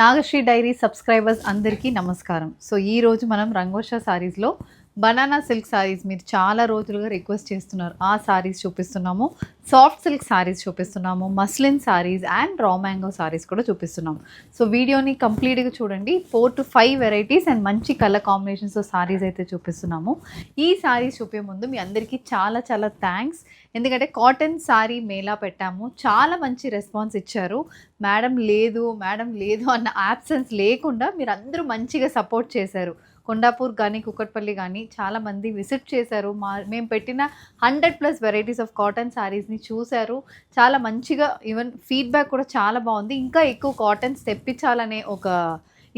Nagasri dairy subscribers అందరికీ నమస్కారం. So ఈ రోజు మనం రంగోష సారీస్లో బనానా సిల్క్ సారీస్ మీరు చాలా రోజులుగా రిక్వెస్ట్ చేస్తున్నారు. ఆ సారీస్ చూపిస్తున్నాము. సాఫ్ట్ సిల్క్ సారీస్ చూపిస్తున్నాము. Muslin saris and raw mango saris కూడా చూపిస్తున్నాము. సో వీడియోని కంప్లీట్గా చూడండి. Four to five varieties and మంచి కలర్ కాంబినేషన్స్తో సారీస్ అయితే చూపిస్తున్నాము. ఈ సారీస్ చూపే ముందు మీ అందరికీ చాలా చాలా థ్యాంక్స్. ఎందుకంటే కాటన్ సారీ మేళా పెట్టాము. చాలా మంచి రెస్పాన్స్ ఇచ్చారు. మేడం లేదు మేడం లేదు అన్న యాబ్సెన్స్ లేకుండా మీరు అందరూ మంచిగా సపోర్ట్ చేశారు. కొండాపూర్ కానీ కుక్కట్పల్లి కానీ చాలా మంది విజిట్ చేశారు. మా మేము పెట్టిన hundred plus varieties of cotton శారీస్ని చూశారు. చాలా మంచిగా ఈవెన్ ఫీడ్బ్యాక్ కూడా చాలా బాగుంది. ఇంకా ఎక్కువ కాటన్స్ తెప్పించాలనే ఒక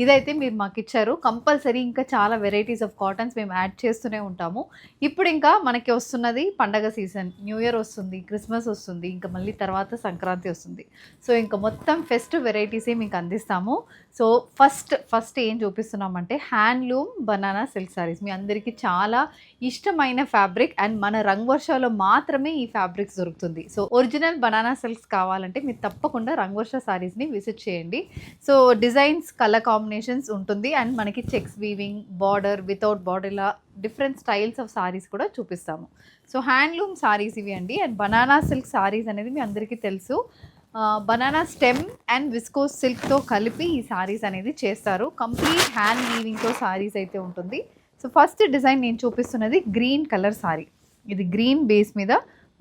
ఇదైతే మీరు మాకు ఇచ్చారు కంపల్సరీ ఇంకా చాలా వెరైటీస్ ఆఫ్ కాటన్స్ మేము యాడ్ చేస్తూనే ఉంటాము. ఇప్పుడు ఇంకా మనకి వస్తున్నది పండగ సీజన్ న్యూ ఇయర్ వస్తుంది క్రిస్మస్ వస్తుంది ఇంకా మళ్ళీ తర్వాత సంక్రాంతి వస్తుంది. సో ఇంకా మొత్తం ఫెస్ట్ వెరైటీసే మీకు అందిస్తాము. సో ఫస్ట్ ఫస్ట్ ఏం చూపిస్తున్నామంటే హ్యాండ్లూమ్ బనానా సిల్క్ సారీస్ మీ అందరికీ చాలా ఇష్టమైన ఫ్యాబ్రిక్ అండ్ మన రంగవర్షలో మాత్రమే ఈ ఫ్యాబ్రిక్స్ దొరుకుతుంది. సో ఒరిజినల్ బనానా సిల్క్స్ కావాలంటే మీరు తప్పకుండా రంగవర్ష సారీస్ని విజిట్ చేయండి. సో డిజైన్స్ కలర్ కాంబినేషన్స్ ఉంటుంది. అండ్ మనకి checks weaving border without border ఇలా డిఫరెంట్ స్టైల్స్ ఆఫ్ సారీస్ కూడా చూపిస్తాము. సో హ్యాండ్లూమ్ సారీస్ ఇవి అండి. అండ్ బనానా సిల్క్ సారీస్ అనేది మీ అందరికీ తెలుసు. బనానా స్టెమ్ అండ్ విస్కోస్ సిల్క్తో కలిపి ఈ సారీస్ అనేది చేస్తారు. కంప్లీట్ హ్యాండ్ వీవింగ్తో సారీస్ అయితే ఉంటుంది. సో ఫస్ట్ డిజైన్ నేను చూపిస్తున్నది గ్రీన్ కలర్ సారీ ఇది గ్రీన్ బేస్ మీద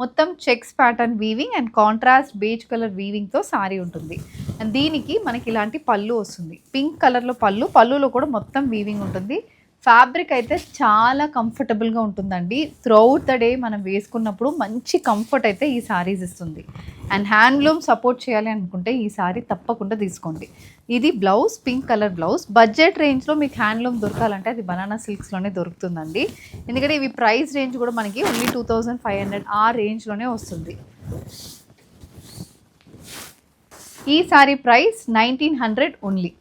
మొత్తం checks pattern weaving and contrast beige colour వీవింగ్తో సారీ ఉంటుంది. అండ్ దీనికి మనకి ఇలాంటి పళ్ళు వస్తుంది. పింక్ కలర్లో పళ్ళు పళ్ళులో కూడా మొత్తం వీవింగ్ ఉంటుంది. ఫ్యాబ్రిక్ అయితే చాలా కంఫర్టబుల్గా ఉంటుందండి. త్రూఅవుట్ ద డే మనం వేసుకున్నప్పుడు మంచి కంఫర్ట్ అయితే ఈ సారీస్ ఇస్తుంది. అండ్ హ్యాండ్లూమ్ సపోర్ట్ చేయాలి అనుకుంటే ఈ సారీ తప్పకుండా తీసుకోండి. ఇది blouse pink colour blouse budget రేంజ్లో మీకు హ్యాండ్లూమ్ దొరకాలంటే అది బనానా సిల్క్స్లోనే దొరుకుతుందండి. ఎందుకంటే ఇవి ప్రైస్ రేంజ్ కూడా మనకి only two thousand five hundred ఆ రేంజ్లోనే వస్తుంది. ఈ sari price nineteen hundred only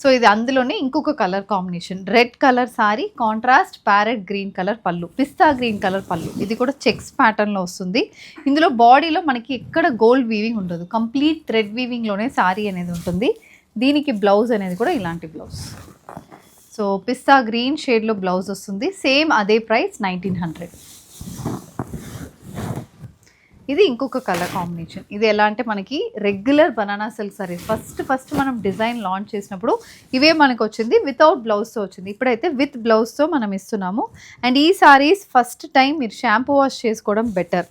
so ఇది అందులోనే ఇంకొక colour combination. Red colour sari contrast parrot green colour పళ్ళు. పిస్తా గ్రీన్ కలర్ పళ్ళు. ఇది కూడా చెక్స్ ప్యాటర్న్లో వస్తుంది. ఇందులో బాడీలో మనకి ఎక్కడ గోల్డ్ వీవింగ్ ఉండదు. కంప్లీట్ థ్రెడ్ వీవింగ్లోనే సారీ అనేది ఉంటుంది. దీనికి బ్లౌజ్ అనేది కూడా ఇలాంటి బ్లౌజ్. సో పిస్తా గ్రీన్ షేడ్లో బ్లౌజ్ వస్తుంది. సేమ్ అదే ప్రైస్ నైన్టీన్ హండ్రెడ్. ఇది ఇంకొక కలర్ కాంబినేషన్. ఇది ఎలా అంటే మనకి regular banana silk saris first first మనం డిజైన్ లాంచ్ చేసినప్పుడు ఇవే మనకు వచ్చింది వితౌట్ బ్లౌజ్తో వచ్చింది. ఇప్పుడైతే విత్ బ్లౌజ్తో మనం ఇస్తున్నాము. అండ్ ఈ సారీస్ ఫస్ట్ టైం మీరు షాంపూ వాష్ చేసుకోవడం బెటర్.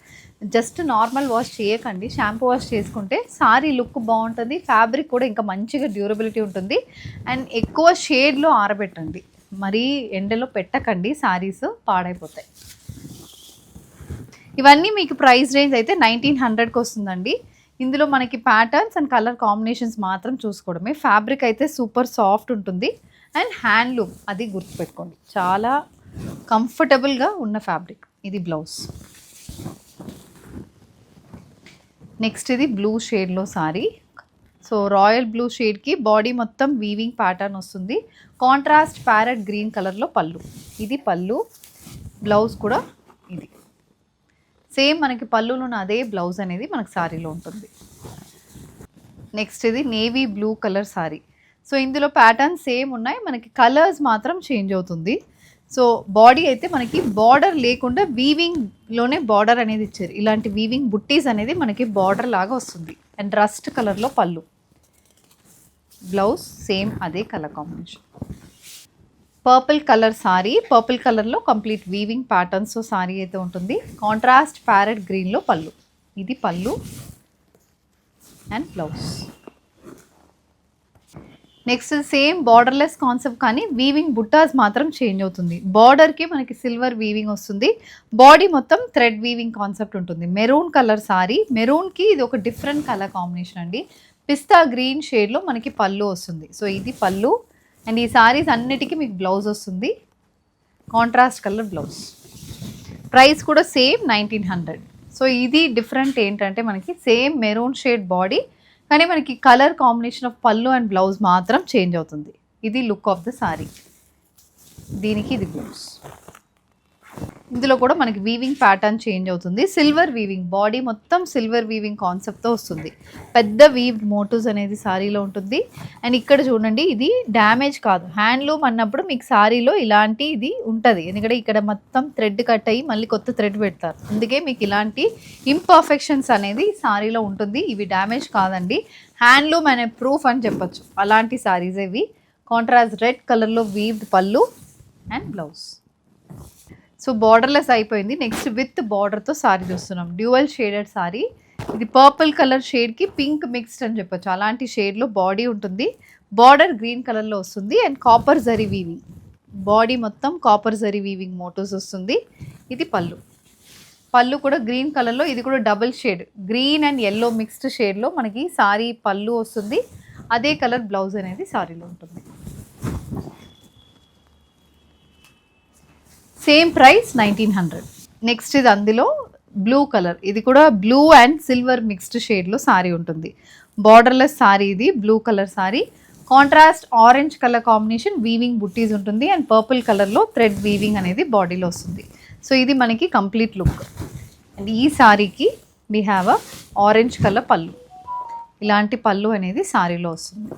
జస్ట్ నార్మల్ వాష్ చేయకండి. షాంపూ వాష్ చేసుకుంటే సారీ లుక్ బాగుంటుంది ఫ్యాబ్రిక్ కూడా ఇంకా మంచిగా డ్యూరబిలిటీ ఉంటుంది. అండ్ ఎక్కువ షేడ్లో ఆరబెట్టండి. మరీ ఎండలో పెట్టకండి సారీస్ పాడైపోతాయి. ఇవన్నీ మీకు ప్రైస్ రేంజ్ అయితే నైన్టీన్ హండ్రెడ్కి వస్తుందండి. ఇందులో మనకి ప్యాటర్న్స్ అండ్ కలర్ కాంబినేషన్స్ మాత్రం చూసుకోవడమే. ఫ్యాబ్రిక్ అయితే సూపర్ సాఫ్ట్ ఉంటుంది. అండ్ హ్యాండ్లూమ్ అది గుర్తుపెట్టుకోండి. చాలా కంఫర్టబుల్గా ఉన్న ఫ్యాబ్రిక్ ఇది బ్లౌజ్ నెక్స్ట్ ఇది బ్లూ షేడ్లో సారీ సో రాయల్ బ్లూ షేడ్కి బాడీ మొత్తం వీవింగ్ ప్యాటర్న్ వస్తుంది. కాంట్రాస్ట్ ప్యారెట్ గ్రీన్ కలర్లో పళ్ళు. ఇది పళ్ళు బ్లౌజ్ కూడా ఇది. సేమ్ మనకి పళ్ళులో ఉన్న అదే బ్లౌజ్ అనేది మనకి శారీలో ఉంటుంది. నెక్స్ట్ ఇది navy blue colour sari. So ఇందులో ప్యాటర్న్ సేమ్ ఉన్నాయి. మనకి కలర్స్ మాత్రం చేంజ్ అవుతుంది. సో బాడీ అయితే మనకి బార్డర్ లేకుండా వీవింగ్లోనే బార్డర్ అనేది ఇచ్చారు. ఇలాంటి వీవింగ్ బుట్టీస్ అనేది మనకి బార్డర్ లాగా వస్తుంది. అండ్ రస్ట్ కలర్లో పళ్ళు. బ్లౌజ్ సేమ్ అదే colour combination purple colour sari. Purple కలర్లో కంప్లీట్ వీవింగ్ ప్యాటర్న్స్ సారీ అయితే ఉంటుంది. కాంట్రాస్ట్ ప్యారెట్ గ్రీన్లో పళ్ళు. ఇది పళ్ళు and blouse. Next same borderless concept కానీ వీవింగ్ బుట్టాస్ మాత్రం చేంజ్ అవుతుంది. బార్డర్కి మనకి సిల్వర్ వీవింగ్ వస్తుంది. బాడీ మొత్తం థ్రెడ్ వీవింగ్ కాన్సెప్ట్ ఉంటుంది. Maroon colour sari. మెరూన్కి ఇది ఒక డిఫరెంట్ కలర్ కాంబినేషన్ అండి. పిస్తా గ్రీన్ షేడ్లో మనకి పళ్ళు వస్తుంది. సో ఇది పళ్ళు. అండ్ ఈ సారీస్ అన్నిటికీ మీకు బ్లౌజ్ వస్తుంది. Contrast colour blouse. ప్రైస్ కూడా సేమ్ నైన్టీన్ హండ్రెడ్. సో ఇది డిఫరెంట్ ఏంటంటే మనకి సేమ్ మెరూన్ షేడ్ బాడీ కానీ మనకి కలర్ కాంబినేషన్ ఆఫ్ పళ్ళు అండ్ బ్లౌజ్ మాత్రం చేంజ్ అవుతుంది. ఇది లుక్ ఆఫ్ ద సారీ. దీనికి ఇది బ్లౌజ్. ఇందులో కూడా మనకి వీవింగ్ ప్యాటర్న్ చేంజ్ అవుతుంది. సిల్వర్ వీవింగ్ బాడీ మొత్తం సిల్వర్ వీవింగ్ కాన్సెప్ట్తో వస్తుంది. పెద్ద వీవ్ మోటివ్స్ అనేది సారీలో ఉంటుంది. అండ్ ఇక్కడ చూడండి ఇది డ్యామేజ్ కాదు. హ్యాండ్లూమ్ అన్నప్పుడు మీకు సారీలో ఇలాంటి ఇది ఉంటుంది. ఎందుకంటే ఇక్కడ మొత్తం థ్రెడ్ కట్ అయ్యి మళ్ళీ కొత్త థ్రెడ్ పెడతారు. అందుకే మీకు ఇలాంటి ఇంపర్ఫెక్షన్స్ అనేది సారీలో ఉంటుంది. ఇవి డ్యామేజ్ కాదండి. హ్యాండ్లూమ్ అనే ప్రూఫ్ అని చెప్పొచ్చు. అలాంటి సారీస్ ఇవి కాంట్రాస్ట్ రెడ్ కలర్లో weaved pallu and blouse so borderless అయిపోయింది. నెక్స్ట్ విత్ బార్డర్తో సారీ చూస్తున్నాం. డ్యూవల్ షేడెడ్ సారీ ఇది పర్పుల్ కలర్ షేడ్కి పింక్ మిక్స్డ్ అని చెప్పొచ్చు. అలాంటి షేడ్లో బాడీ ఉంటుంది. బార్డర్ గ్రీన్ కలర్లో వస్తుంది. And copper zari weaving body మొత్తం కాపర్ జరీ వీవింగ్ మోటోస్ వస్తుంది. ఇది పళ్ళు. పళ్ళు కూడా గ్రీన్ కలర్లో ఇది కూడా double shade green and yellow mixed షేడ్లో మనకి సారీ పళ్ళు వస్తుంది. అదే కలర్ బ్లౌజ్ అనేది సారీలో ఉంటుంది. Same price nineteen hundred next ఇది అందులో బ్లూ కలర్ ఇది కూడా బ్లూ అండ్ సిల్వర్ మిక్స్డ్ షేడ్లో సారీ ఉంటుంది. బార్డర్లెస్ సారీ ఇది blue colour sari contrast orange colour combination weaving బుట్టీస్ ఉంటుంది అండ్ పర్పుల్ కలర్లో థ్రెడ్ వీవింగ్ అనేది బాడీలో వస్తుంది. సో ఇది మనకి కంప్లీట్ లుక్ అండ్ ఈ సారీకి we have a orange colour పళ్ళు ఇలాంటి పళ్ళు అనేది సారీలో వస్తుంది.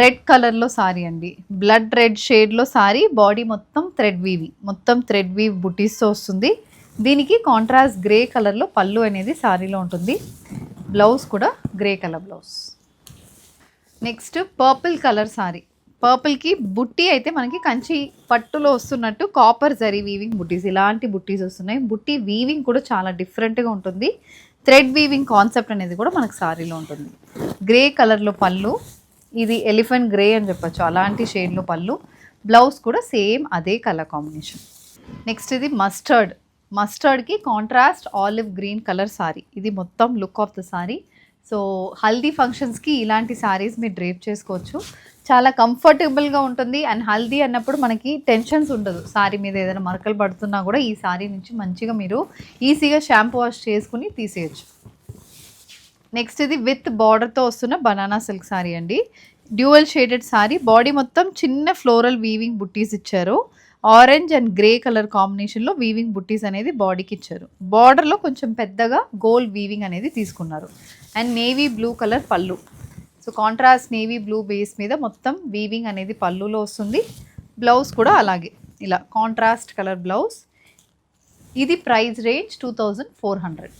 రెడ్ కలర్లో సారీ అండి. బ్లడ్ రెడ్ షేడ్లో సారీ బాడీ మొత్తం థ్రెడ్ వీవి మొత్తం థ్రెడ్ వీవ్ బుటీస్తో వస్తుంది. దీనికి కాంట్రాస్ట్ గ్రే కలర్లో పళ్ళు అనేది సారీలో ఉంటుంది. బ్లౌజ్ కూడా grey colour blouse next purple colour sari పర్పుల్కి బుట్టి అయితే మనకి కంచి పట్టులో వస్తున్నట్టు కాపర్ జరీ వీవింగ్ బుట్టీస్ ఇలాంటి బుట్టీస్ వస్తున్నాయి. బుట్టి వీవింగ్ కూడా చాలా డిఫరెంట్గా ఉంటుంది. థ్రెడ్ వీవింగ్ కాన్సెప్ట్ అనేది కూడా మనకు సారీలో ఉంటుంది. గ్రే కలర్లో పళ్ళు ఇది ఎలిఫెంట్ గ్రే అని చెప్పచ్చు. అలాంటి షేడ్లో పళ్ళు. బ్లౌజ్ కూడా సేమ్ అదే కలర్ కాంబినేషన్ నెక్స్ట్ ఇది mustard మస్టర్డ్కి contrast olive green colour sari ఇది మొత్తం look of the sari so haldi ఫంక్షన్స్కి ఇలాంటి సారీస్ మీరు డ్రేప్ చేసుకోవచ్చు. చాలా కంఫర్టబుల్గా ఉంటుంది అండ్ హల్దీ అన్నప్పుడు మనకి టెన్షన్స్ ఉండదు. సారీ మీద ఏదైనా మరకలు పడుతున్నా కూడా ఈ సారీ నుంచి మంచిగా మీరు ఈజీగా షాంపూ వాష్ చేసుకుని తీసేయచ్చు. నెక్స్ట్ ఇది విత్ బార్డర్తో వస్తున్న బనానా సిల్క్ సారీ అండి. డ్యూయల్ షేడెడ్ సారీ బాడీ మొత్తం చిన్న ఫ్లోరల్ వీవింగ్ బుట్టీస్ ఇచ్చారు. ఆరెంజ్ అండ్ గ్రే కలర్ కాంబినేషన్లో వీవింగ్ బుట్టీస్ అనేది బాడీకి ఇచ్చారు. బార్డర్లో కొంచెం పెద్దగా గోల్డ్ వీవింగ్ అనేది తీసుకున్నారు. అండ్ నేవీ బ్లూ కలర్ పళ్ళు. So contrast navy blue base మీద మొత్తం వీవింగ్ అనేది పళ్ళులో వస్తుంది. బ్లౌజ్ కూడా అలాగే. ఇలా కాంట్రాస్ట్ కలర్ బ్లౌజ్ ఇది price range two thousand four hundred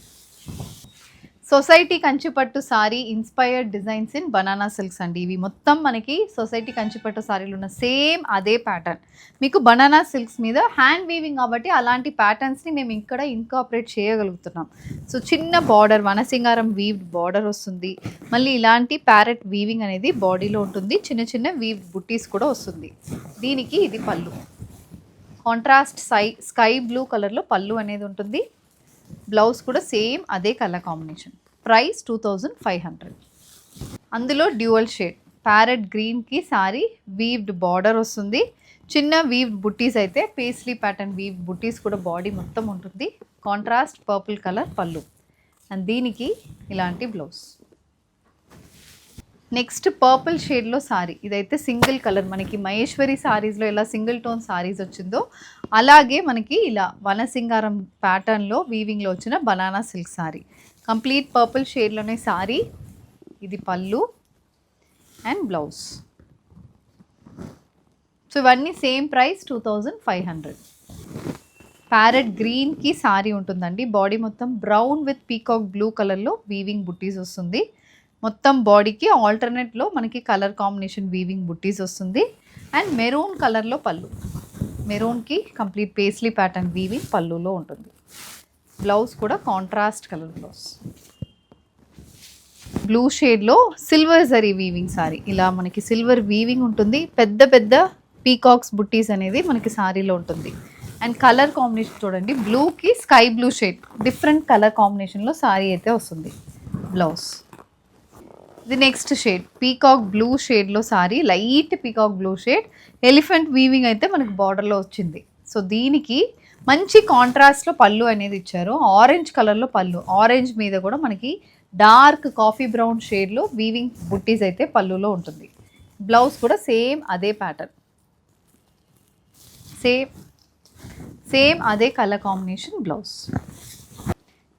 society Kanchipattu sari inspired designs in banana silks అండి. ఇవి మొత్తం మనకి సొసైటీ కంచిపట్టు సారీలు ఉన్న సేమ్ అదే ప్యాటర్న్. మీకు బనానా సిల్క్స్ మీద హ్యాండ్ వీవింగ్ కాబట్టి అలాంటి ప్యాటర్న్స్ని మేము ఇక్కడ ఇన్కాపరేట్ చేయగలుగుతున్నాం. సో చిన్న బార్డర్ వనసింగారం వీవ్ బార్డర్ వస్తుంది. మళ్ళీ ఇలాంటి ప్యారెట్ వీవింగ్ అనేది బాడీలో ఉంటుంది. చిన్న చిన్న వీవ్ బుట్టీస్ కూడా వస్తుంది. దీనికి ఇది పళ్ళు. కాంట్రాస్ట్ సై స్కై బ్లూ కలర్లో పళ్ళు అనేది ఉంటుంది. బ్లౌజ్ కూడా సేమ్ అదే colour combination. Price two thousand five hundred. అందులో డ్యూయల్ షేడ్. ప్యారెట్ గ్రీన్కి సారీ వీవ్డ్ బార్డర్ వస్తుంది. చిన్న వీవ్ బుట్టీస్ అయితే పేస్లీ ప్యాటర్న్ వీవ్ బుట్టీస్ కూడా బాడీ మొత్తం ఉంటుంది. కాంట్రాస్ట్ పర్పుల్ కలర్ పళ్ళు. అండ్ దీనికి ఇలాంటి బ్లౌజ్. నెక్స్ట్ పర్పుల్ షేడ్లో సారీ. ఇదైతే సింగిల్ కలర్ మనకి మహేశ్వరి సారీస్లో ఎలా సింగిల్ టోన్ సారీస్ వచ్చిందో అలాగే మనకి ఇలా వనసింగారం ప్యాటర్న్లో వీవింగ్లో వచ్చిన banana silk sari. Complete purple షేడ్లోనే sari ఇది పళ్ళు అండ్ బ్లౌజ్. సో ఇవన్నీ same price two thousand five hundred. Parrot గ్రీన్కి సారీ ఉంటుందండి. బాడీ మొత్తం బ్రౌన్ విత్ పీకాక్ బ్లూ కలర్లో వీవింగ్ బుట్టీస్ వస్తుంది. మొత్తం బాడీకి ఆల్టర్నేట్లో మనకి కలర్ కాంబినేషన్ వీవింగ్ బుట్టీస్ వస్తుంది. అండ్ మెరూన్ కలర్లో పళ్ళు. మెరూన్కి కంప్లీట్ పేస్లీ ప్యాటర్న్ వీవింగ్ పళ్ళులో ఉంటుంది. బ్లౌజ్ కూడా కాంట్రాస్ట్ కలర్ బ్లౌజ్ బ్లూ షేడ్లో సిల్వర్ జరీ వీవింగ్ సారీ ఇలా మనకి సిల్వర్ వీవింగ్ ఉంటుంది. పెద్ద పెద్ద పీకాక్స్ బుట్టీస్ అనేది మనకి సారీలో ఉంటుంది. అండ్ కలర్ కాంబినేషన్ చూడండి. బ్లూకి sky blue shade different colour కాంబినేషన్లో సారీ అయితే వస్తుంది. బ్లౌజ్ ఇది నెక్స్ట్ షేడ్. పీకాక్ బ్లూ షేడ్లో sari light peacock blue shade. Elephant weaving అయితే మనకి బార్డర్లో వచ్చింది. సో దీనికి మంచి కాంట్రాస్ట్లో పళ్ళు అనేది ఇచ్చారు. ఆరెంజ్ కలర్లో పళ్ళు. ఆరెంజ్ మీద కూడా మనకి డార్క్ కాఫీ బ్రౌన్ షేడ్లో వీవింగ్ బుట్టీస్ అయితే పళ్ళులో ఉంటుంది. బ్లౌజ్ కూడా సేమ్ అదే ప్యాటర్న్. సేమ్ సేమ్ అదే కలర్ కాంబినేషన్ బ్లౌజ్.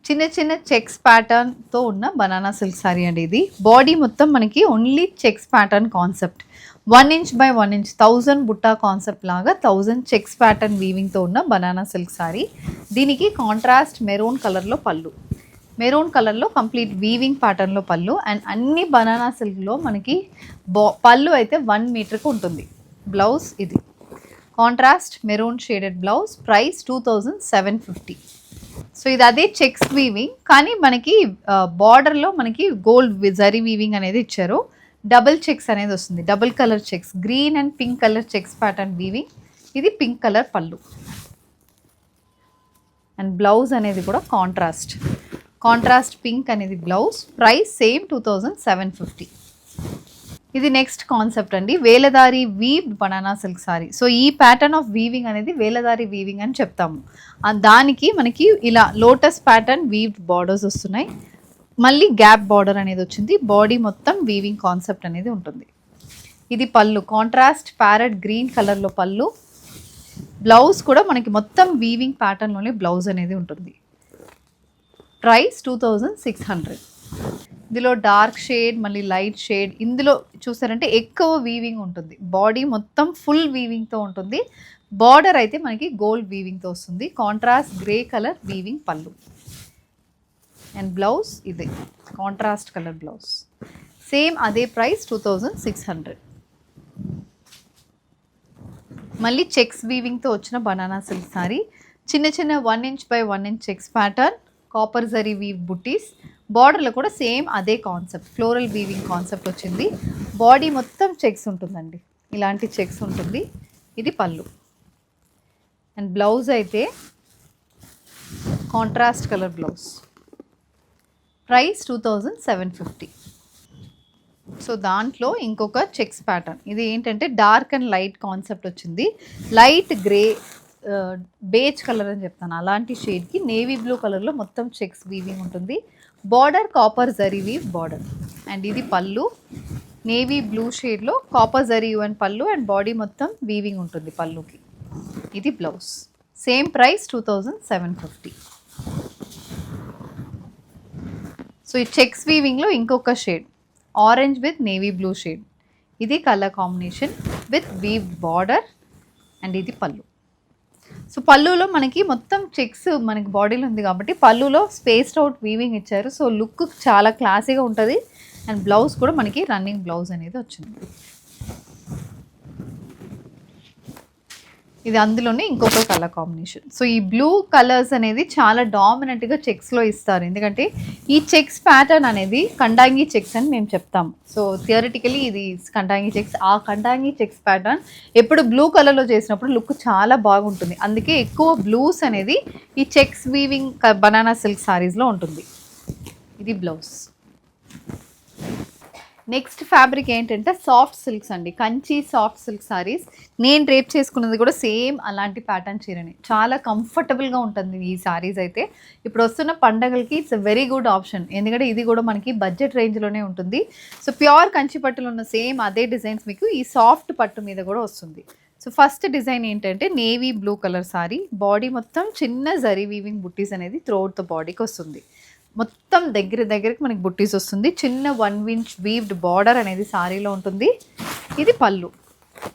చిన్న చిన్న చెక్స్ ప్యాటర్న్తో ఉన్న బనానా సిల్క్ సారీ అండి ఇది. బాడీ మొత్తం మనకి only checks pattern concept one inch by one inch thousand Butta concept లాగా థౌజండ్ చెక్స్ ప్యాటర్న్ వీవింగ్తో ఉన్న బనానా సిల్క్ సారీ దీనికి కాంట్రాస్ట్ మెరూన్ కలర్లో పళ్ళు. మెరూన్ కలర్లో కంప్లీట్ వీవింగ్ ప్యాటర్న్లో పళ్ళు అండ్ అన్ని బనానా సిల్క్లో మనకి బా పళ్ళు అయితే వన్ మీటర్కి ఉంటుంది. బ్లౌజ్ ఇది. Contrast maroon shaded blouse price two thousand seven fifty so ఇది అదే చెక్స్ వీవింగ్ కానీ మనకి బార్డర్లో మనకి గోల్డ్ జరీ వీవింగ్ అనేది ఇచ్చారు. డబుల్ చెక్స్ అనేది వస్తుంది. Double colour checks green and pink colour checks pattern weaving ఇది పింక్ కలర్ పళ్ళు. అండ్ బ్లౌజ్ అనేది కూడా కాంట్రాస్ట్ కాంట్రాస్ట్ పింక్ అనేది blouse price same two thousand seven fifty ఇది నెక్స్ట్ కాన్సెప్ట్ అండి. వేలదారి weave banana silk sari so ఈ pattern of weaving అనేది వేలదారి weaving అని చెప్తాము. దానికి మనకి ఇలా లోటస్ ప్యాటర్న్ వీవ్ బార్డర్స్ వస్తున్నాయి. మళ్ళీ గ్యాప్ బార్డర్ అనేది వచ్చింది. బాడీ మొత్తం వీవింగ్ కాన్సెప్ట్ అనేది ఉంటుంది. ఇది పళ్ళు. కాంట్రాస్ట్ ప్యారెట్ గ్రీన్ కలర్లో పళ్ళు. బ్లౌజ్ కూడా మనకి మొత్తం వీవింగ్ ప్యాటర్న్లోనే బ్లౌజ్ అనేది ఉంటుంది. Price two thousand six hundred ఇందులో డార్క్ షేడ్ మళ్ళీ లైట్ షేడ్ ఇందులో చూసారంటే ఎక్కువ వీవింగ్ ఉంటుంది. బాడీ మొత్తం ఫుల్ వీవింగ్తో ఉంటుంది. బార్డర్ అయితే మనకి గోల్డ్ వీవింగ్తో వస్తుంది. కాంట్రాస్ట్ గ్రే కలర్ వీవింగ్ పళ్ళు. అండ్ బ్లౌజ్ ఇదే. కాంట్రాస్ట్ కలర్ బ్లౌజ్ సేమ్ అదే price two thousand six hundred మళ్ళీ చెక్స్ వీవింగ్తో వచ్చిన బనానా సిల్క్ సారీ చిన్న చిన్న one inch by one inch checks pattern copper zari weave బుటీస్ బార్డర్లో కూడా సేమ్ అదే కాన్సెప్ట్ ఫ్లోరల్ వీవింగ్ కాన్సెప్ట్ వచ్చింది. బాడీ మొత్తం చెక్స్ ఉంటుందండి. ఇలాంటి చెక్స్ ఉంటుంది. ఇది పళ్ళు. అండ్ బ్లౌజ్ అయితే contrast colour blouse price two thousand seven fifty so దాంట్లో ఇంకొక చెక్స్ ప్యాటర్న్ ఇది ఏంటంటే డార్క్ అండ్ లైట్ కాన్సెప్ట్ వచ్చింది. లైట్ గ్రే బేజ్ కలర్ అని చెప్తాను. అలాంటి షేడ్కి నేవీ బ్లూ కలర్లో మొత్తం చెక్స్ వీవింగ్ ఉంటుంది. Border copper zari weave border and ఇది పళ్ళు. నేవీ బ్లూ షేడ్లో కాపర్ జరీ అండ్ పళ్ళు అండ్ బాడీ మొత్తం వీవింగ్ ఉంటుంది పళ్ళుకి. ఇది blouse same price two thousand seven fifty so ఈ చెక్స్ వీవింగ్లో ఇంకొక shade orange with navy blue shade ఇది colour combination with weave border and ఇది పళ్ళు. సో పళ్ళులో మనకి మొత్తం చెక్స్ మనకి బాడీలో ఉంది కాబట్టి పళ్ళులో స్పేస్డ్ అవుట్ వీవింగ్ ఇచ్చారు. సో లుక్ చాలా క్లాసీగా ఉంటుంది. అండ్ బ్లౌజ్ కూడా మనకి రన్నింగ్ బ్లౌజ్ అనేది వచ్చింది. ఇది అందులోనే ఇంకొక కలర్ కాంబినేషన్ సో ఈ బ్లూ కలర్స్ అనేది చాలా డామినెంట్గా చెక్స్లో ఇస్తారు. ఎందుకంటే ఈ చెక్స్ ప్యాటర్న్ అనేది కండాంగి చెక్స్ అని మేము చెప్తాం. సో థియరిటికలీ ఇది కండాంగి చెక్స్ ఆ కండాంగి చెక్స్ ప్యాటర్న్ ఎప్పుడు బ్లూ కలర్లో చేసినప్పుడు లుక్ చాలా బాగుంటుంది. అందుకే ఎక్కువ బ్లూస్ అనేది ఈ చెక్స్ వీవింగ్ బనానా సిల్క్ సారీస్లో ఉంటుంది. ఇది బ్లౌజ్ నెక్స్ట్ ఫ్యాబ్రిక్ ఏంటంటే సాఫ్ట్ సిల్క్స్ అండి. కంచి సాఫ్ట్ సిల్క్ సారీస్ నేను రేప్ చేసుకున్నది కూడా సేమ్ అలాంటి ప్యాటర్న్ చీరని. చాలా కంఫర్టబుల్గా ఉంటుంది ఈ సారీస్ అయితే. ఇప్పుడు వస్తున్న పండగలకి ఇట్స్ వెరీ గుడ్ ఆప్షన్ ఎందుకంటే ఇది కూడా మనకి బడ్జెట్ రేంజ్లోనే ఉంటుంది. సో ప్యూర్ కంచి పట్టులో ఉన్న సేమ్ అదే డిజైన్స్ మీకు ఈ సాఫ్ట్ పట్టు మీద కూడా వస్తుంది. సో ఫస్ట్ డిజైన్ ఏంటంటే navy blue colour sari body మొత్తం చిన్న జరీ వీవింగ్ బుట్టీస్ అనేది త్రోట్ ద బాడీకి వస్తుంది. మొత్తం దగ్గర దగ్గరికి మనకి బుట్టీస్ వస్తుంది. చిన్న వన్ ఇంచ్ వీవ్డ్ బార్డర్ అనేది సారీలో ఉంటుంది. ఇది పళ్ళు.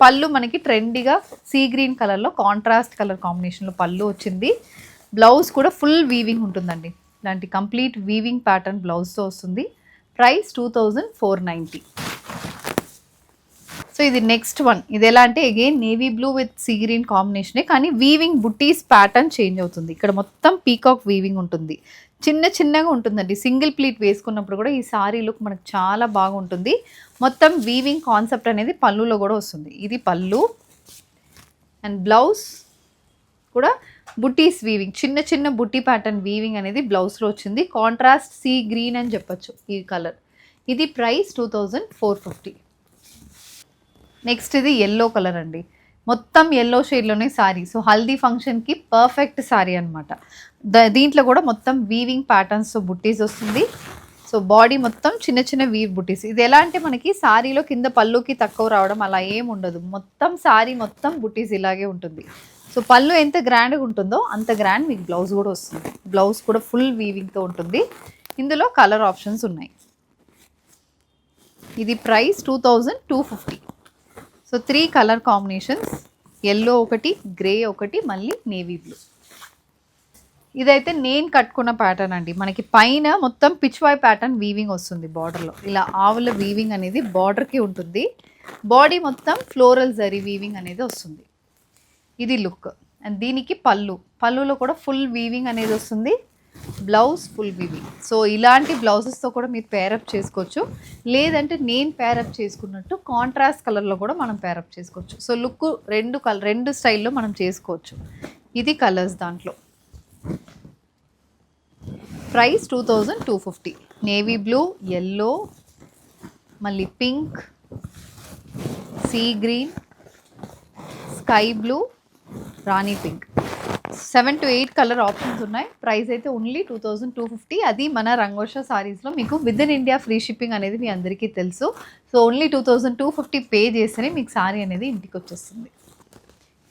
పళ్ళు మనకి ట్రెండీగా సీ గ్రీన్ కలర్లో కాంట్రాస్ట్ కలర్ కాంబినేషన్లో పళ్ళు వచ్చింది. బ్లౌజ్ కూడా ఫుల్ వీవింగ్ ఉంటుందండి. ఇలాంటి కంప్లీట్ వీవింగ్ ప్యాటర్న్ బ్లౌజ్తో వస్తుంది. Price two thousand four ninety so ఇది నెక్స్ట్ వన్ ఇది ఎలా అంటే again navy blue with sea green కాంబినేషనే కానీ వీవింగ్ బుట్టీస్ ప్యాటర్న్ చేంజ్ అవుతుంది. ఇక్కడ మొత్తం పీకాక్ వీవింగ్ ఉంటుంది. చిన్న చిన్నగా ఉంటుందండి. సింగిల్ ప్లీట్ వేసుకున్నప్పుడు కూడా ఈ సారీ లుక్ మనకు చాలా బాగుంటుంది. మొత్తం వీవింగ్ కాన్సెప్ట్ అనేది పళ్ళులో కూడా వస్తుంది. ఇది పళ్ళు అండ్ బ్లౌజ్ కూడా బుట్టీస్ వీవింగ్ చిన్న చిన్న బుట్టి ప్యాటర్న్ వీవింగ్ అనేది బ్లౌజ్లో వచ్చింది. కాంట్రాస్ట్ సీ గ్రీన్ అని చెప్పొచ్చు ఈ కలర్ ఇది price two thousand four fifty next ఇది ఎల్లో కలర్ అండి. మొత్తం ఎల్లో షేడ్లోనే సారీ సో హల్దీ ఫంక్షన్కి పర్ఫెక్ట్ సారీ అనమాట దీంట్లో కూడా మొత్తం వీవింగ్ ప్యాటర్న్స్తో బుట్టీస్ వస్తుంది. సో బాడీ మొత్తం చిన్న చిన్న వీవ్ బుట్టీస్. ఇది ఎలా అంటే మనకి సారీలో కింద పళ్ళుకి తక్కువ రావడం అలా ఏం ఉండదు. మొత్తం సారీ మొత్తం బుట్టీస్ ఇలాగే ఉంటుంది. సో పళ్ళు ఎంత గ్రాండ్గా ఉంటుందో అంత గ్రాండ్ మీకు బ్లౌజ్ కూడా వస్తుంది. బ్లౌజ్ కూడా ఫుల్ వీవింగ్తో ఉంటుంది. ఇందులో కలర్ ఆప్షన్స్ ఉన్నాయి. ఇది price two thousand two fifty so three colour combinations yellow ఒకటి గ్రే ఒకటి మళ్ళీ నేవీ బ్లూ ఇదైతే నేను కట్టుకున్న ప్యాటర్న్ అండి. మనకి పైన మొత్తం పిచ్వాయ్ ప్యాటర్న్ వీవింగ్ వస్తుంది బార్డర్లో ఇలా ఆవుల వీవింగ్ అనేది బార్డర్కి ఉంటుంది. బాడీ మొత్తం ఫ్లోరల్ జరీ వీవింగ్ అనేది వస్తుంది. ఇది లుక్ అండ్ దీనికి పళ్ళు. పళ్ళులో కూడా ఫుల్ వీవింగ్ అనేది వస్తుంది. బ్లౌజ్ ఫుల్ బీబీ సో ఇలాంటి బ్లౌజెస్తో కూడా మీరు పేరప్ చేసుకోవచ్చు. లేదంటే నేను పేరప్ చేసుకున్నట్టు కాంట్రాస్ట్ కలర్లో కూడా మనం పేరప్ చేసుకోవచ్చు. సో లుక్ రెండు కలర్ రెండు స్టైల్లో మనం చేసుకోవచ్చు. ఇది కలర్స్ దాంట్లో. Price two thousand two fifty navy blue yellow మళ్ళీ pink sea green sky blue rani pink seven to eight colour options ఉన్నాయి. ప్రైస్ అయితే only two thousand two fifty. అది మన రంగోషా సారీస్లో మీకు with in India free shipping అనేది మీ అందరికీ తెలుసు. So only two thousand two fifty pay చేస్తేనే మీకు సారీ అనేది ఇంటికి వచ్చేస్తుంది.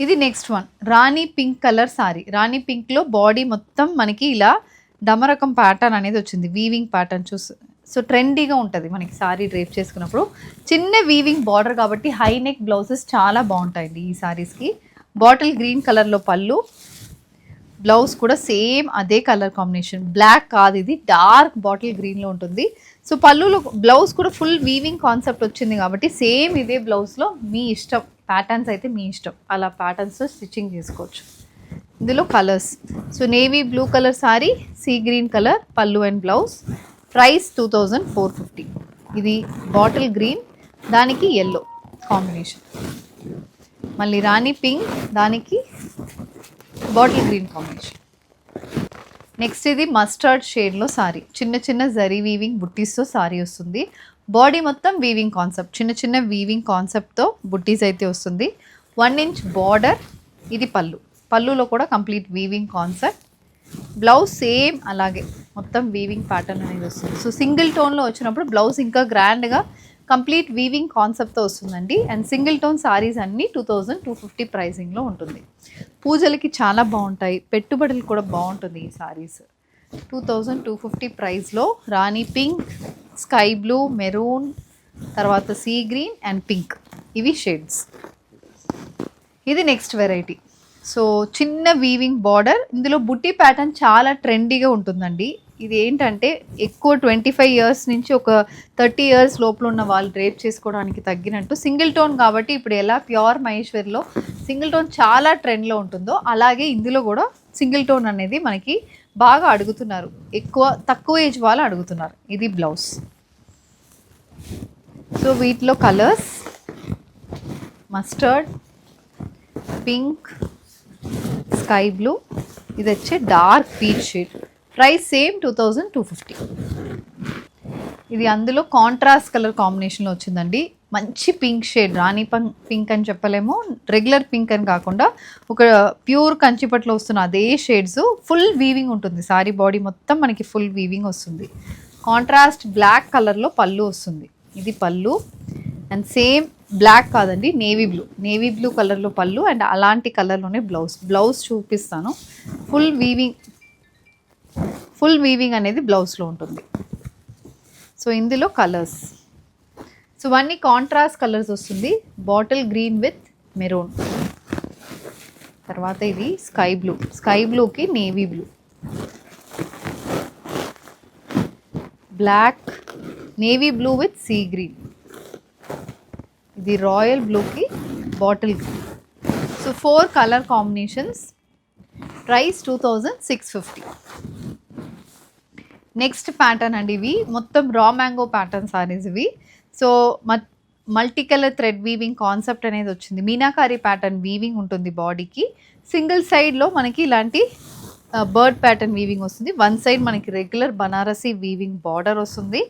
ఇది next one. Rani pink colour sari. Rani పింక్లో body మొత్తం మనకి ఇలా డమరకం ప్యాటర్న్ అనేది వచ్చింది. వీవింగ్ ప్యాటర్న్ చూసి. సో ట్రెండీగా ఉంటుంది మనకి సారీ డ్రేప్ చేసుకున్నప్పుడు. చిన్న వీవింగ్ బార్డర్ కాబట్టి హై నెక్ బ్లౌజెస్ చాలా బాగుంటాయండి ఈ సారీస్కి బాటిల్ గ్రీన్ కలర్లో పళ్ళు. బ్లౌజ్ కూడా సేమ్ అదే కలర్ కాంబినేషన్. బ్లాక్ కాదు ఇది డార్క్ బాటిల్ గ్రీన్లో ఉంటుంది. సో పళ్ళులో బ్లౌజ్ కూడా ఫుల్ వీవింగ్ కాన్సెప్ట్ వచ్చింది కాబట్టి సేమ్ ఇదే బ్లౌజ్లో మీ ఇష్టం. ప్యాటర్న్స్ అయితే మీ ఇష్టం. అలా ప్యాటర్న్స్తో స్టిచ్చింగ్ చేసుకోవచ్చు. ఇందులో colours so navy blue colour sari sea green colour పళ్ళు and blouse. Price two thousand four fifty ఇది బాటిల్ గ్రీన్ దానికి ఎల్లో కాంబినేషన్. మళ్ళీ రాణి పింక్ దానికి బాటిల్ గ్రీన్ కాంబినేషన్. నెక్స్ట్ ఇది మస్టర్డ్ షేడ్లో సారీ చిన్న చిన్న జరీ వీవింగ్ బుట్టీస్తో సారీ వస్తుంది. బాడీ మొత్తం వీవింగ్ కాన్సెప్ట్ చిన్న చిన్న వీవింగ్ కాన్సెప్ట్తో బుట్టీస్ అయితే వస్తుంది. వన్ ఇంచ్ బార్డర్ ఇది పళ్ళు. పళ్ళులో కూడా complete weaving concept blouse same అలాగే మొత్తం వీవింగ్ ప్యాటర్న్ అనేది వస్తుంది. సో సింగిల్ టోన్లో వచ్చినప్పుడు బ్లౌజ్ ఇంకా గ్రాండ్గా కంప్లీట్ వీవింగ్ కాన్సెప్ట్తో వస్తుందండి. అండ్ సింగిల్ టోన్ సారీస్ అన్నీ టూ థౌజండ్ టూ ఫిఫ్టీ ప్రైసింగ్లో ఉంటుంది. పూజలకి చాలా బాగుంటాయి. పెట్టుబడులు కూడా బాగుంటుంది ఈ saris. Two thousand two fifty ప్రైస్లో rani pink sky blue maroon తర్వాత సీ గ్రీన్ అండ్ పింక్. ఇవి షేడ్స్. ఇది నెక్స్ట్ వెరైటీ. సో చిన్న వీవింగ్ బార్డర్. ఇందులో బుట్టి ప్యాటర్న్ చాలా ట్రెండీగా ఉంటుందండి. ఇది ఏంటంటే ఎక్కువ ట్వంటీ ఫైవ్ ఇయర్స్ నుంచి ఒక థర్టీ ఇయర్స్ లోపల ఉన్న వాళ్ళు డ్రేప్ చేసుకోవడానికి తగ్గినట్టు సింగిల్ టోన్ కాబట్టి ఇప్పుడు ఎలా ప్యూర్ మహేశ్వర్లో సింగిల్ టోన్ చాలా ట్రెండ్లో ఉంటుందో అలాగే ఇందులో కూడా సింగిల్ టోన్ అనేది మనకి బాగా అడుగుతున్నారు. ఎక్కువ తక్కువ ఏజ్ వాళ్ళు అడుగుతున్నారు. ఇది బ్లౌజ్ సో వీటిలో colours mustard pink sky blue ఇది వచ్చే dark peach shade price same two thousand two fifty. ఇది అందులో కాంట్రాస్ట్ కలర్ కాంబినేషన్లో వచ్చిందండి. మంచి పింక్ షేడ్ రాణి పంక్ పింక్ అని చెప్పలేము. రెగ్యులర్ పింక్ అని కాకుండా ఒక ప్యూర్ కంచిపట్లో వస్తున్న అదే షేడ్స్ ఫుల్ వీవింగ్ ఉంటుంది. సారీ బాడీ మొత్తం మనకి ఫుల్ వీవింగ్ వస్తుంది. కాంట్రాస్ట్ బ్లాక్ కలర్లో పళ్ళు వస్తుంది. ఇది పళ్ళు. అండ్ సేమ్ బ్లాక్ కాదండి నేవీ బ్లూ నేవీ బ్లూ కలర్లో పళ్ళు. అండ్ అలాంటి కలర్లోనే బ్లౌజ్ బ్లౌజ్ చూపిస్తాను. ఫుల్ వీవింగ్ ఫుల్ వీవింగ్ అనేది బ్లౌజ్లో ఉంటుంది. సో ఇందులో కలర్స్. సో ఇవన్నీ కాంట్రాస్ట్ కలర్స్ వస్తుంది. Bottle green with maroon. తర్వాత ఇది స్కై బ్లూ. స్కై బ్లూకి navy blue. Black navy blue with sea green. ఇది రాయల్ బ్లూకి bottle green. So four colour combinations. Price two thousand six fifty. Next pattern అండి ఇవి. మొత్తం raw mango pattern saris ఇవి. So multi colour thread weaving concept అనేది వచ్చింది. Meenakari pattern weaving ఉంటుంది బాడీకి సింగిల్ సైడ్లో మనకి ఇలాంటి బర్డ్ ప్యాటర్న్ వీవింగ్ వస్తుంది. వన్ సైడ్ మనకి రెగ్యులర్ బనారసి వీవింగ్ బార్డర్ వస్తుంది.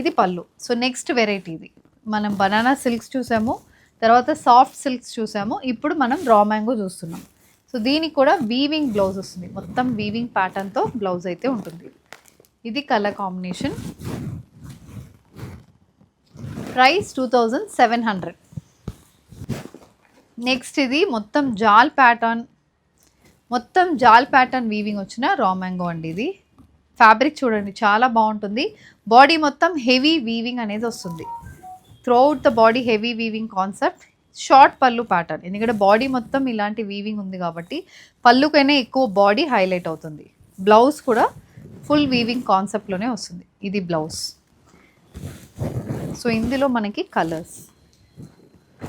ఇది పళ్ళు. సో నెక్స్ట్ వెరైటీ ఇది. మనం బనానా సిల్క్స్ చూసాము. తర్వాత సాఫ్ట్ సిల్క్స్ చూసాము. ఇప్పుడు మనం రా మ్యాంగో చూస్తున్నాం. సో దీనికి కూడా వీవింగ్ బ్లౌజ్ వస్తుంది. మొత్తం వీవింగ్ ప్యాటర్న్తో బ్లౌజ్ అయితే ఉంటుంది. ఇది colour combination. Price two thousand seven hundred. Next ఇది మొత్తం జాల్ ప్యాటర్న్. మొత్తం జాల్ ప్యాటర్న్ వీవింగ్ వచ్చిన రా మ్యాంగో అండి ఇది. ఫ్యాబ్రిక్ చూడండి చాలా బాగుంటుంది. బాడీ మొత్తం హెవీ వీవింగ్ అనేది వస్తుంది. Throughout the body heavy weaving concept short పళ్ళు ప్యాటర్న్ ఎందుకంటే బాడీ మొత్తం ఇలాంటి వీవింగ్ ఉంది కాబట్టి పళ్ళుకైనా ఎక్కువ బాడీ హైలైట్ అవుతుంది. బ్లౌజ్ కూడా ఫుల్ వీవింగ్ కాన్సెప్ట్లోనే వస్తుంది. ఇది బ్లౌజ్. సో ఇందులో మనకి colours.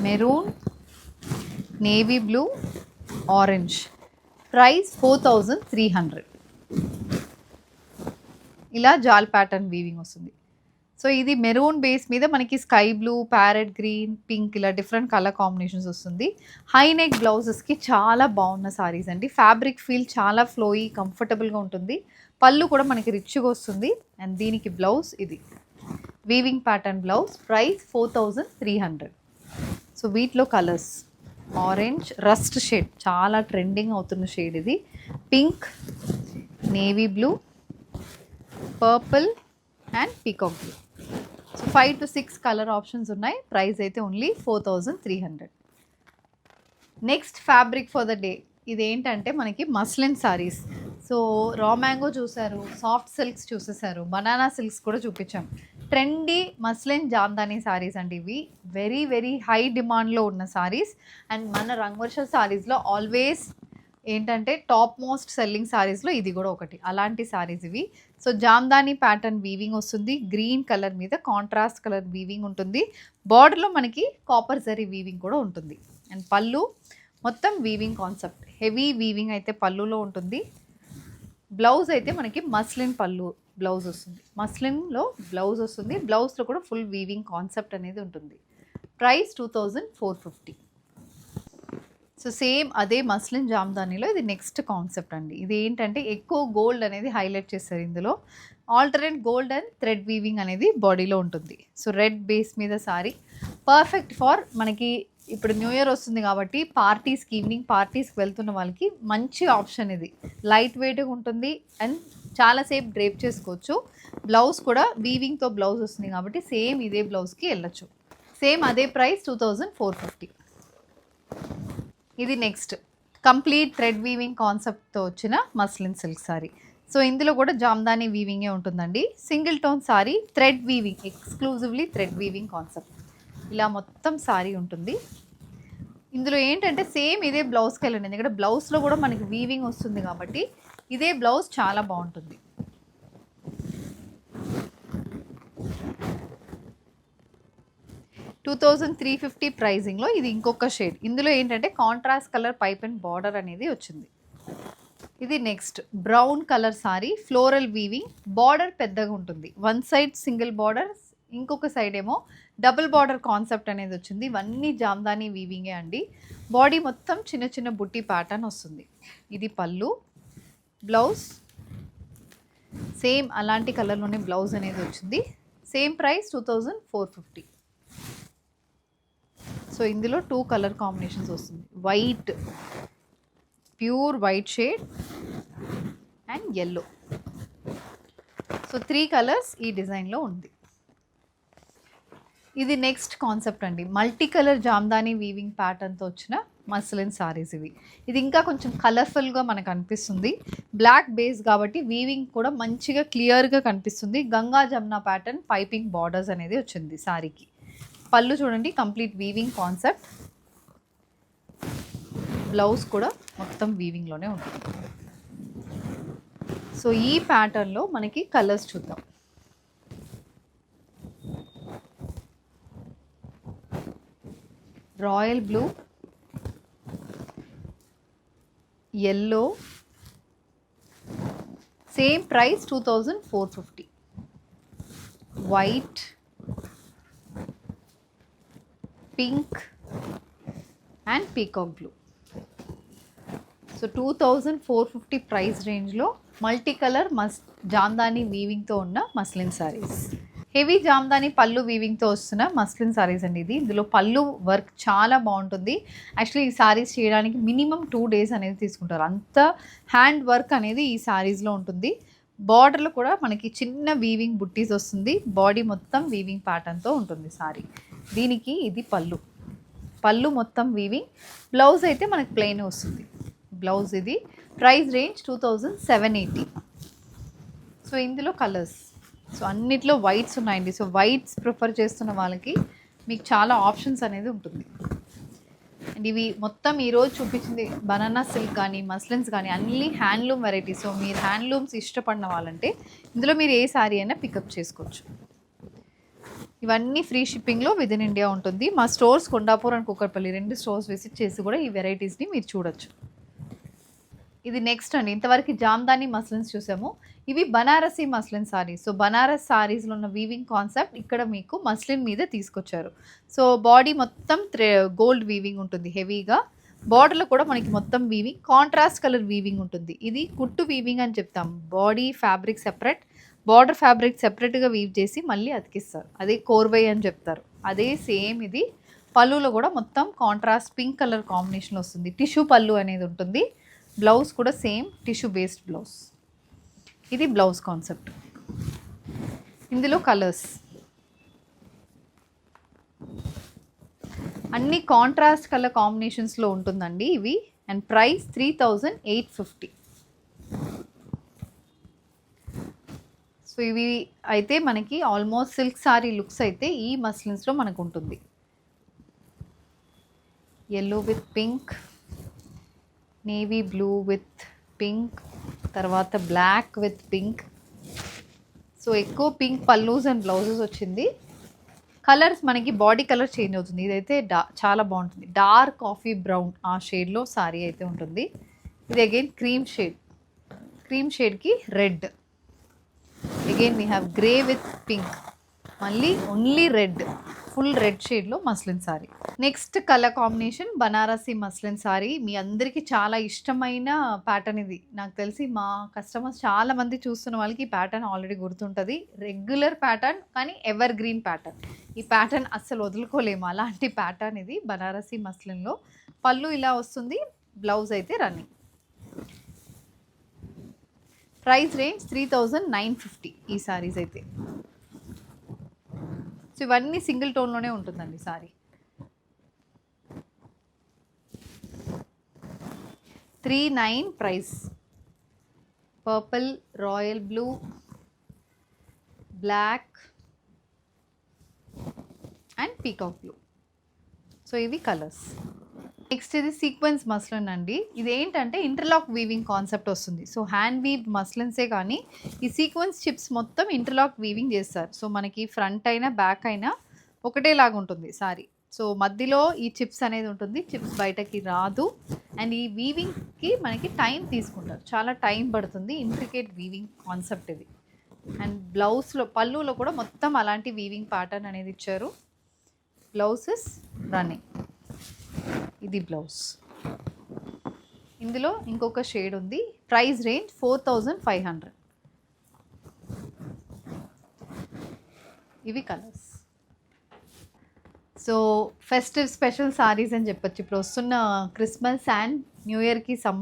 Maroon navy blue orange. Price four thousand three hundred. ఇలా జాల్ ప్యాటర్న్ వీవింగ్ వస్తుంది. సో ఇది మెరూన్ బేస్ మీద మనకి sky blue parrot green pink ఇలా డిఫరెంట్ కలర్ కాంబినేషన్స్ వస్తుంది. హై నెక్ బ్లౌజెస్కి చాలా బాగున్న సారీస్ అండి. ఫ్యాబ్రిక్ ఫీల్ చాలా ఫ్లోయి కంఫర్టబుల్గా ఉంటుంది. పళ్ళు కూడా మనకి రిచ్గా వస్తుంది. అండ్ దీనికి బ్లౌజ్ ఇది. Weaving pattern blouse price four thousand three hundred so వీటిలో కలర్స్ ఆరెంజ్ రస్ట్ షేడ్ చాలా ట్రెండింగ్ అవుతున్న షేడ్ ఇది. Pink navy blue purple and peacock blue so five to six colour options ఉన్నాయి. ప్రైస్ అయితే only four thousand three hundred next fabric for the day ఇదేంటంటే మనకి muslin saris. So raw mango చూసారు soft silks చూసేసారు banana silks కూడా చూపించాం. Trendy muslin Jamdani saris అండి ఇవి. వెరీ వెరీ హై డిమాండ్లో ఉన్న సారీస్. అండ్ మన రంగవర్ష సారీస్లో ఆల్వేస్ ఏంటంటే టాప్ మోస్ట్ సెల్లింగ్ సారీస్లో ఇది కూడా ఒకటి. అలాంటి సారీస్ ఇవి. సో జామ్దానీ ప్యాటర్న్ వీవింగ్ వస్తుంది. గ్రీన్ కలర్ మీద కాంట్రాస్ట్ కలర్ వీవింగ్ ఉంటుంది. బార్డర్లో మనకి కాపర్ జరీ వీవింగ్ కూడా ఉంటుంది. అండ్ పళ్ళు మొత్తం వీవింగ్ కాన్సెప్ట్ హెవీ వీవింగ్ అయితే పళ్ళులో ఉంటుంది. బ్లౌజ్ అయితే మనకి మస్లిన్ పళ్ళు బ్లౌజ్ వస్తుంది. మస్లిన్లో బ్లౌజ్ వస్తుంది. బ్లౌజ్లో కూడా ఫుల్ వీవింగ్ కాన్సెప్ట్ అనేది ఉంటుంది. Price two thousand four fifty so same అదే మస్లిన్ జామ్దానీలో ఇది నెక్స్ట్ కాన్సెప్ట్ అండి. ఇది ఏంటంటే ఎక్కువ గోల్డ్ అనేది హైలైట్ చేస్తారు ఇందులో. Alternate gold and thread weaving అనేది బాడీలో ఉంటుంది. సో రెడ్ బేస్ మీద సారీ పర్ఫెక్ట్ ఫార్ మనకి ఇప్పుడు న్యూ ఇయర్ వస్తుంది కాబట్టి పార్టీస్కి ఈవినింగ్ పార్టీస్కి వెళ్తున్న వాళ్ళకి మంచి ఆప్షన్ ఇది. లైట్ వెయిట్గా ఉంటుంది అండ్ చాలాసేపు డ్రేప్ చేసుకోవచ్చు. బ్లౌజ్ కూడా వీవింగ్తో బ్లౌజ్ వస్తుంది కాబట్టి సేమ్ ఇదే బ్లౌజ్కి వెళ్ళొచ్చు. సేమ్ అదే price two thousand four fifty. ఇది నెక్స్ట్. కంప్లీట్ థ్రెడ్ వీవింగ్ కాన్సెప్ట్తో వచ్చిన మస్లిన్ సిల్క్ సారీ. సో ఇందులో కూడా జామ్దానీ వీవింగే ఉంటుందండి. Single tone sari thread weaving exclusively thread weaving concept. ఇలా మొత్తం సారీ ఉంటుంది. ఇందులో ఏంటంటే సేమ్ ఇదే బ్లౌజ్కి వెళ్ళండి ఎందుకంటే బ్లౌజ్లో కూడా మనకి వీవింగ్ వస్తుంది కాబట్టి ఇదే బ్లౌజ్ చాలా బాగుంటుంది. టూ థౌజండ్ త్రీ ఫిఫ్టీ ప్రైజింగ్లో ఇది ఇంకొక షేడ్ ఇందులో ఏంటంటే contrast colour pipe and border అనేది వచ్చింది. ఇది next brown colour sari floral weaving border పెద్దగా ఉంటుంది. వన్ సైడ్ సింగిల్ బార్డర్ ఇంకొక సైడ్ ఏమో డబుల్ బార్డర్ కాన్సెప్ట్ అనేది వచ్చింది. ఇవన్నీ జామ్దాని వీవింగే అండి. బాడీ మొత్తం చిన్న చిన్న బుట్టి ప్యాటర్న్ వస్తుంది. ఇది పళ్ళు బ్లౌజ్. సేమ్ అలాంటి కలర్లోనే బ్లౌజ్ అనేది వచ్చింది. Same price two thousand four fifty. So ఇందులో టూ కలర్ కాంబినేషన్స్ వస్తుంది. White pure white shade and yellow so three colours ఈ డిజైన్లో ఉంది. ఇది నెక్స్ట్ కాన్సెప్ట్ అండి. మల్టీ కలర్ జామ్దానీ వీవింగ్ ప్యాటర్న్తో వచ్చిన మస్లిన్ సారీస్ ఇవి. ఇది ఇంకా కొంచెం కలర్ఫుల్గా మనకు అనిపిస్తుంది. బ్లాక్ బేస్ కాబట్టి వీవింగ్ కూడా మంచిగా క్లియర్గా కనిపిస్తుంది. Ganga Jamuna pattern piping borders అనేది వచ్చింది సారీకి. పళ్ళు చూడండి కంప్లీట్ వీవింగ్ కాన్సెప్ట్ బ్లౌజ్ కూడా మొత్తం వీవింగ్లోనే ఉంటుంది సో ఈ ప్యాటర్న్లో మనకి కలర్స్ చూద్దాం. Royal blue yellow same price two thousand four fifty white pink and peacock blue so two thousand four fifty price రేంజ్లో మల్టీ కలర్ మస్ జాందాని వీవింగ్తో ఉన్న మస్లిన్ సారీస్ హెవీ జామ్దాని పళ్ళు వీవింగ్తో వస్తున్న మస్లిన్ సారీస్ అండి ఇది. ఇందులో పళ్ళు వర్క్ చాలా బాగుంటుంది. యాక్చువల్లీ ఈ సారీస్ చేయడానికి మినిమం టూ డేస్ అనేది తీసుకుంటారు. అంత హ్యాండ్ వర్క్ అనేది ఈ సారీస్లో ఉంటుంది. బార్డర్లో కూడా మనకి చిన్న వీవింగ్ బుట్టీస్ వస్తుంది. బాడీ మొత్తం వీవింగ్ ప్యాటర్న్తో ఉంటుంది సారీ దీనికి ఇది పళ్ళు. పళ్ళు మొత్తం వీవింగ్ బ్లౌజ్ అయితే మనకి ప్లెయిన్ వస్తుంది. బ్లౌజ్ ఇది. Price range two thousand seven eighty so ఇందులో కలర్స్ సో అన్నిట్లో వైట్స్ ఉన్నాయండి. సో వైట్స్ ప్రిఫర్ చేస్తున్న వాళ్ళకి మీకు చాలా ఆప్షన్స్ అనేది ఉంటుంది. అండ్ ఇవి మొత్తం ఈరోజు చూపించింది బనానా సిల్క్ కానీ మస్లిన్స్ కానీ అన్ని హ్యాండ్లూమ్ వెరైటీస్ సో మీరు హ్యాండ్లూమ్స్ ఇష్టపడిన వాళ్ళంటే ఇందులో మీరు ఏ శారీ అయినా పికప్ చేసుకోవచ్చు. ఇవన్నీ ఫ్రీ షిప్పింగ్లో విత్ ఇన్ ఇండియా ఉంటుంది. మా స్టోర్స్ కొండాపూర్ అండ్ కుక్కర్పల్లి రెండు స్టోర్స్ విజిట్ చేసి కూడా ఈ వెరైటీస్ని మీరు చూడొచ్చు. ఇది నెక్స్ట్ అండి. ఇంతవరకు జామ్దాని మస్లిన్స్ చూసాము. ఇవి Banarasi muslin saris. So Banaras సారీస్లో ఉన్న వీవింగ్ కాన్సెప్ట్ ఇక్కడ మీకు మస్లిన్ మీద తీసుకొచ్చారు. సో బాడీ మొత్తం గోల్డ్ వీవింగ్ ఉంటుంది హెవీగా. బార్డర్లో కూడా మనకి మొత్తం వీవింగ్ కాంట్రాస్ట్ కలర్ వీవింగ్ ఉంటుంది. ఇది కుట్టు వీవింగ్ అని చెప్తాం. Body fabric separate border fabric సెపరేట్గా వీవ్ చేసి మళ్ళీ అతికిస్తారు. అదే కోర్వై అని చెప్తారు. అదే సేమ్ ఇది. పళ్ళులో కూడా మొత్తం కాంట్రాస్ట్ పింక్ కలర్ కాంబినేషన్ వస్తుంది. టిష్యూ పళ్ళు అనేది ఉంటుంది. బ్లౌజ్ కూడా సేమ్ టిష్యూ బేస్డ్ బ్లౌజ్ ఇది బ్లౌజ్ కాన్సెప్ట్. ఇందులో కలర్స్. అన్ని కాంట్రాస్ట్ కలర్ కాంబినేషన్స్లో ఉంటుందండి ఇవి. And price three thousand eight fifty. So ఇవి అయితే మనకి ఆల్మోస్ట్ సిల్క్ సారీ లుక్స్ అయితే ఈ మస్లిన్స్లో మనకు ఉంటుంది. Yellow with pink navy blue with pink తర్వాత బ్లాక్ విత్ పింక్ సో ఎక్కువ పింక్ పల్లూస్ అండ్ బ్లౌజెస్ వచ్చింది. కలర్స్ మనకి బాడీ కలర్ చేంజ్ అవుతుంది. ఇదైతే డా చాలా బాగుంటుంది. డార్క్ కాఫీ బ్రౌన్ ఆ షేడ్లో సారీ అయితే ఉంటుంది. ఇది again cream shade cream షేడ్కి red again we have grey with pink మళ్ళీ ఓన్లీ రెడ్ ఫుల్ రెడ్ షేడ్లో muslin sari. Next colour combination Banarasi muslin sari. మీ అందరికీ చాలా ఇష్టమైన ప్యాటర్న్ ఇది. నాకు తెలిసి మా కస్టమర్స్ చాలా మంది చూస్తున్న వాళ్ళకి ఈ ప్యాటర్న్ ఆల్రెడీ గుర్తుంటుంది. రెగ్యులర్ ప్యాటర్న్ కానీ ఎవర్ గ్రీన్ ప్యాటర్న్. ఈ ప్యాటర్న్ అస్సలు వదులుకోలేము. అలాంటి ప్యాటర్న్ ఇది బనారసి మస్లిన్లో. పళ్ళు ఇలా వస్తుంది. బ్లౌజ్ అయితే running. Price range three thousand nine fifty ఈ సారీస్ అయితే. సో ఇవన్నీ సింగిల్ టోన్లోనే ఉంటుందండి sari. Three nine price. Purple royal blue black and peacock blue. So ఇవి కలర్స్. నెక్స్ట్ ఇది సీక్వెన్స్ మస్లిన్ అండి. ఇది ఏంటంటే ఇంటర్లాక్ వీవింగ్ కాన్సెప్ట్ వస్తుంది సో హ్యాండ్ వీవ్ మస్లిన్సే కానీ ఈ సీక్వెన్స్ చిప్స్ మొత్తం ఇంటర్లాక్ వీవింగ్ చేస్తారు. సో మనకి ఫ్రంట్ అయినా బ్యాక్ అయినా ఒకటేలాగా ఉంటుంది సారీ సో మధ్యలో ఈ చిప్స్ అనేది ఉంటుంది. చిప్స్ బయటకి రాదు. అండ్ ఈ వీవింగ్కి మనకి టైం తీసుకుంటారు. చాలా టైం పడుతుంది. ఇంట్రికేట్ వీవింగ్ కాన్సెప్ట్ ఇది. అండ్ బ్లౌజ్లో పళ్ళులో కూడా మొత్తం అలాంటి వీవింగ్ ప్యాటర్న్ అనేది ఇచ్చారు. బ్లౌజెస్ రన్నింగ్ ఇది బ్లౌజ్. ఇందులో ఇంకొక షేడ్ ఉంది. Price range four thousand five hundred. ఇవి colours. So festive special saris అని చెప్పొచ్చు. ఇప్పుడు వస్తున్న క్రిస్మస్ అండ్ న్యూ ఇయర్కి some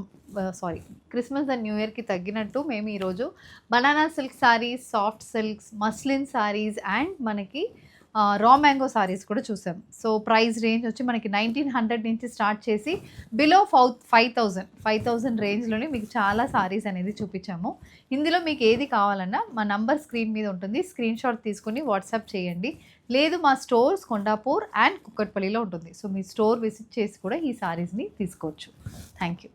sari Christmas and new ఇయర్కి తగ్గినట్టు మేము ఈరోజు banana silk saris soft silks muslin saris and మనకి రా మ్యాంగో సారీస్ కూడా చూసాం. సో ప్రైస్ రేంజ్ వచ్చి మనకి నైన్టీన్ హండ్రెడ్ నుంచి స్టార్ట్ చేసి బిలో ఫౌ ఫైవ్ థౌజండ్ ఫైవ్ థౌజండ్ రేంజ్లోనే మీకు చాలా సారీస్ అనేది చూపించాము. ఇందులో మీకు ఏది కావాలన్నా మా నంబర్ స్క్రీన్ మీద ఉంటుంది. స్క్రీన్ షాట్ తీసుకుని వాట్సాప్ చేయండి. లేదు మా స్టోర్స్ కొండాపూర్ అండ్ కుక్కట్పల్లిలో ఉంటుంది. సో మీ స్టోర్ విజిట్ చేసి కూడా ఈ సారీస్ని తీసుకోవచ్చు. Thank you